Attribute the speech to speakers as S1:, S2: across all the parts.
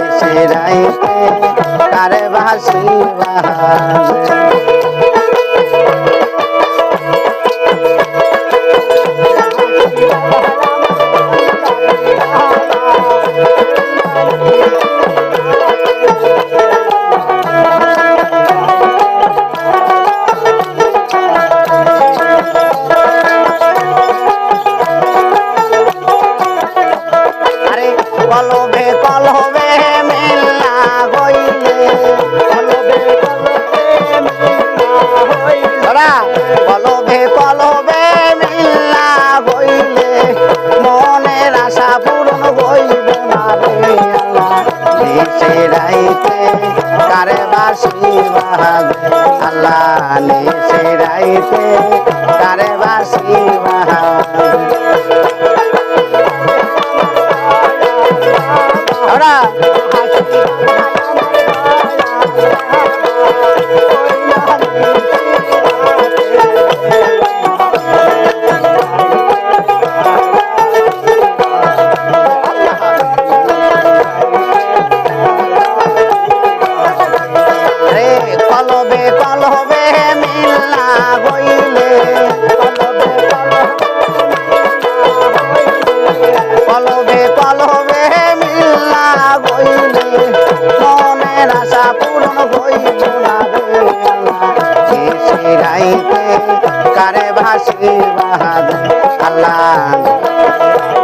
S1: নিশিরাইতে সারে বাসি বাজে নিচে রাইতে কারে বাসি বাহাবে আল্লাহ নিচে রাইতে কারে বাসি বাহাবে ahora আল্লাহ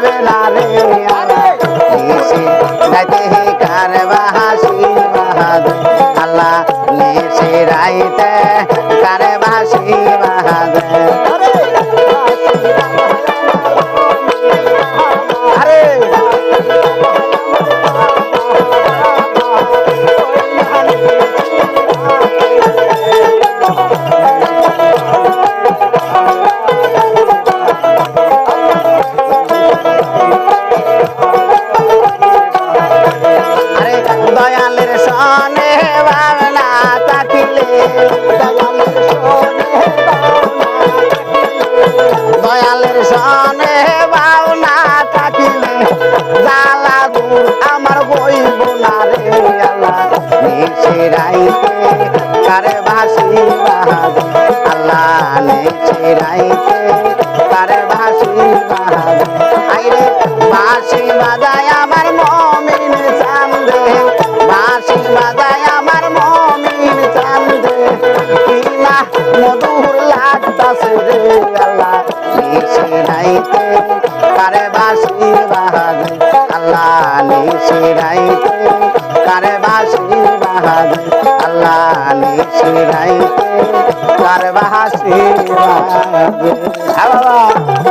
S1: সারবে না রে নিশি রাইতে হে কার বাহাসি বাহাদ আল্লাহ নিশি রাইতে রাইতে বাসি বাহাদ আইরে বাসি বাজায় আমার মমিন চান্দে। বাসি বাজায় আমার মমিন চান্দে। কিনা মধুর লাগতাছে রে আল্লাহ নিচে রাইতে কারে বাসি বাহাদ আল্লাহ নিচে রাইতে কারে বাসি বাহাদ আল্লাহ নিচে রাইতে কারে বাসি বাহাদ হ্যাঁ বাবা।